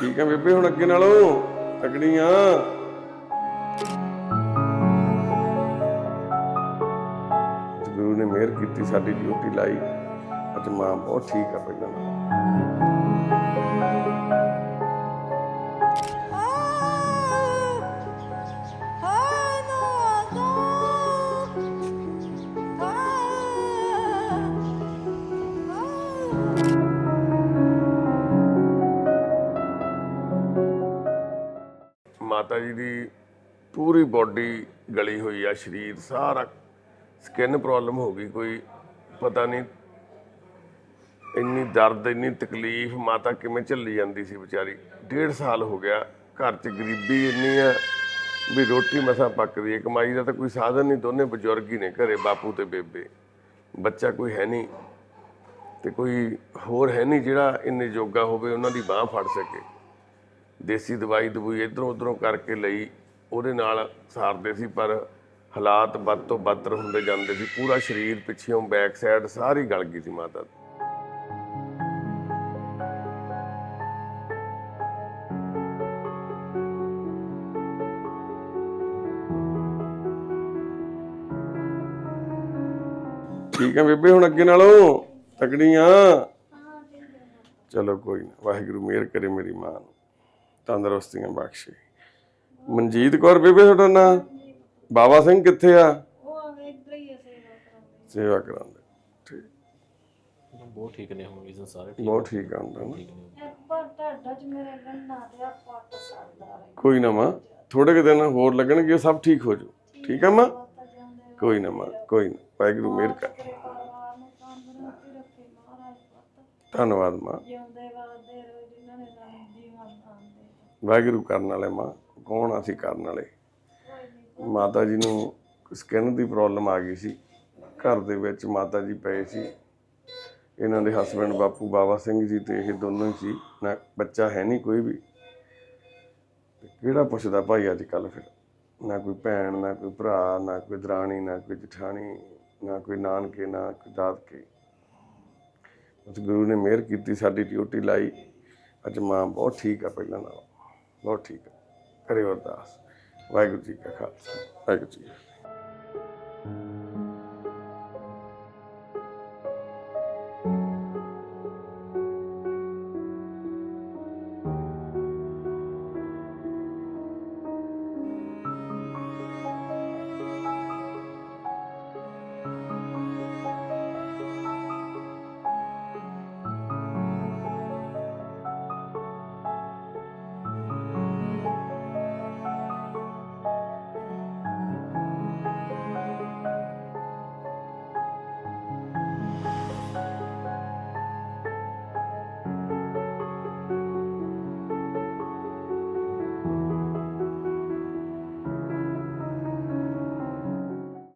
ਠੀਕ ਹੈ ਬੇਬੇ, ਹੁਣ ਅੱਗੇ ਨਾਲੋਂ ਤਕੜੀ ਆ ਗੁਰੂ ਨੇ ਮਿਹਰ ਕੀਤੀ, ਸਾਡੀ ਡਿਊਟੀ ਲਾਈ ਅੱਜ ਮਾਂ ਬਹੁਤ ਠੀਕ ਆ ਪਹਿਲਾਂ ਮਾਤਾ ਜੀ ਦੀ ਪੂਰੀ ਬਾਡੀ ਗਲੀ ਹੋਈ ਆ, ਸਰੀਰ ਸਾਰਾ ਸਕਿਨ ਪ੍ਰੋਬਲਮ ਹੋ ਗਈ ਕੋਈ, ਪਤਾ ਨਹੀਂ ਇੰਨੀ ਦਰਦ, ਇੰਨੀ ਤਕਲੀਫ ਮਾਤਾ ਕਿਵੇਂ ਝੱਲੀ ਜਾਂਦੀ ਸੀ ਵਿਚਾਰੀ। ਡੇਢ ਸਾਲ ਹੋ ਗਿਆ, ਘਰ 'ਚ ਗਰੀਬੀ ਇੰਨੀ ਆ ਵੀ ਰੋਟੀ ਮਸਾਂ ਪੱਕਦੀ ਹੈ ਕਮਾਈ ਦਾ ਤਾਂ ਕੋਈ ਸਾਧਨ ਨਹੀਂ, ਦੋਨੇ ਬਜ਼ੁਰਗ ਹੀ ਨੇ ਘਰੇ, ਬਾਪੂ ਤੇ ਬੇਬੇ। ਬੱਚਾ ਕੋਈ ਹੈ ਨਹੀਂ ਤੇ ਕੋਈ ਹੋਰ ਹੈ ਨਹੀਂ ਜਿਹੜਾ ਇੰਨੇ ਜੋਗਾ ਹੋਵੇ, ਉਹਨਾਂ ਦੀ ਬਾਹ ਫੜ ਸਕੇ। ਦੇਸੀ ਦਵਾਈ ਦਵਾਈ ਇਧਰੋਂ ਉਧਰੋਂ ਕਰਕੇ ਲਈ ਉਹਦੇ ਨਾਲ ਸਾਰਦੇ ਸੀ ਪਰ ਹਾਲਾਤ ਵੱਧ ਤੋਂ ਬੱਤਰ ਹੁੰਦੇ ਜਾਂਦੇ ਸੀ। ਪੂਰਾ ਸਰੀਰ ਪਿੱਛੇੋਂ ਬੈਕ ਸਾਈਡ ਸਾਰੀ ਗਲ ਗਈ ਸੀ ਮਾਤਾ ਦੀ। ਠੀਕ ਹੈ ਬੇਬੇ ਹੁਣ ਅੱਗੇ ਨਾਲੋਂ ਤਕੜੀਆਂ। ਚਲੋ ਕੋਈ ਨਾ ਵਾਹਿਗੁਰੂ ਮਿਹਰ ਕਰੇ ਮੇਰੀ ਮਾਂ ਨੂੰ। ਤੰਦਰੁਸਤੀਆਂ ਬਖਸ਼ੇ। ਮਨਜੀਤ ਕੌਰ ਬੇਬੇ ਤੁਹਾਡਾ ਨਾਂ? ਬਾਬਾ ਸਿੰਘ ਕਿੱਥੇ ਆ? ਸੇਵਾ ਕਰਾਉਂਦੇ ਠੀਕ। ਬਹੁਤ ਠੀਕ ਨੇ ਹੁਣ ਵਿਜ਼ਨ ਸਾਰੇ ਠੀਕ ਬਹੁਤ ਠੀਕ ਆ ਹੁੰਦਾ ਨਾ। ਨੇ। ਪਰ ਤੁਹਾਡਾ ਚ ਮੇਰੇ ਗੰਨਾ ਤੇ ਆ ਪੱਟ ਸਰਦਾ ਰਹੇ। ਕੋਈ ਨਾ ਮਾਂ ਥੋੜੇ ਕੁ ਦਿਨ ਹੋਰ ਲੱਗਣਗੇ ਸਭ ਠੀਕ ਹੋ ਜੂ ਠੀਕ ਆ ਮਾਂ? ਕੋਈ ਨਾ ਮਾਂ ਕੋਈ ਨਾ। ਵਾਹਿਗੁਰੂ ਮਿਹਰ ਕਰ। ਧੰਨਵਾਦ ਮਾਂ। ਜਿਉਂਦੇ ਵਾਦੇ ਰਹੋ ਜਿਨ੍ਹਾਂ ਨੇ ਸਾਨੂੰ ਜੀਵਨ ਦਾਨ ਦੇ ਵਾਹਿਗੁਰੂ ਕਰਨ ਵਾਲੇ ਮਾਂ, ਕੌਣ ਅਸੀਂ ਕਰਨ ਵਾਲੇ? ਮਾਤਾ ਜੀ ਨੂੰ ਸਕਿਨ ਦੀ ਪ੍ਰੋਬਲਮ ਆ ਗਈ ਸੀ। ਘਰ ਦੇ ਵਿੱਚ ਮਾਤਾ ਜੀ ਪਏ ਸੀ। ਇਹਨਾਂ ਦੇ ਹਸਬੰਡ ਬਾਪੂ ਬਾਬਾ ਸਿੰਘ ਜੀ ਤੇ ਇਹ ਦੋਨੋਂ ਹੀ ਸੀ। ਨਾ, ਬੱਚਾ ਹੈ ਨਹੀਂ ਕੋਈ ਵੀ। ਕਿਹੜਾ ਪੁੱਛਦਾ ਭਾਈ ਅੱਜ ਕੱਲ ਫਿਰ? ਨਾ ਕੋਈ ਭੈਣ, ਨਾ ਕੋਈ ਭਰਾ, ਨਾ ਕੋਈ ਦਰਾਣੀ, ਨਾ ਕੋਈ ਜਠਾਣੀ, ਨਾ ਕੋਈ ਨਾਨਕੇ, ਨਾ ਕੋਈ ਦਾਦਕੇ। ਉਸ ਗੁਰੂ ਨੇ ਮਿਹਰ ਕੀਤੀ, ਸਾਡੀ ਡਿਊਟੀ ਲਾਈ। ਅੱਜ ਮਾਂ ਬਹੁਤ ਠੀਕ ਆ ਪਹਿਲਾਂ ਨਾਲੋਂ। ਬਹੁਤ ਠੀਕ ਆ ਕਰਿਓ ਅਰਦਾਸ। ਵਾਹਿਗੁਰੂ ਜੀ ਕਾ ਖਾਲਸਾ। ਵਾਹਿਗੁਰੂ ਜੀ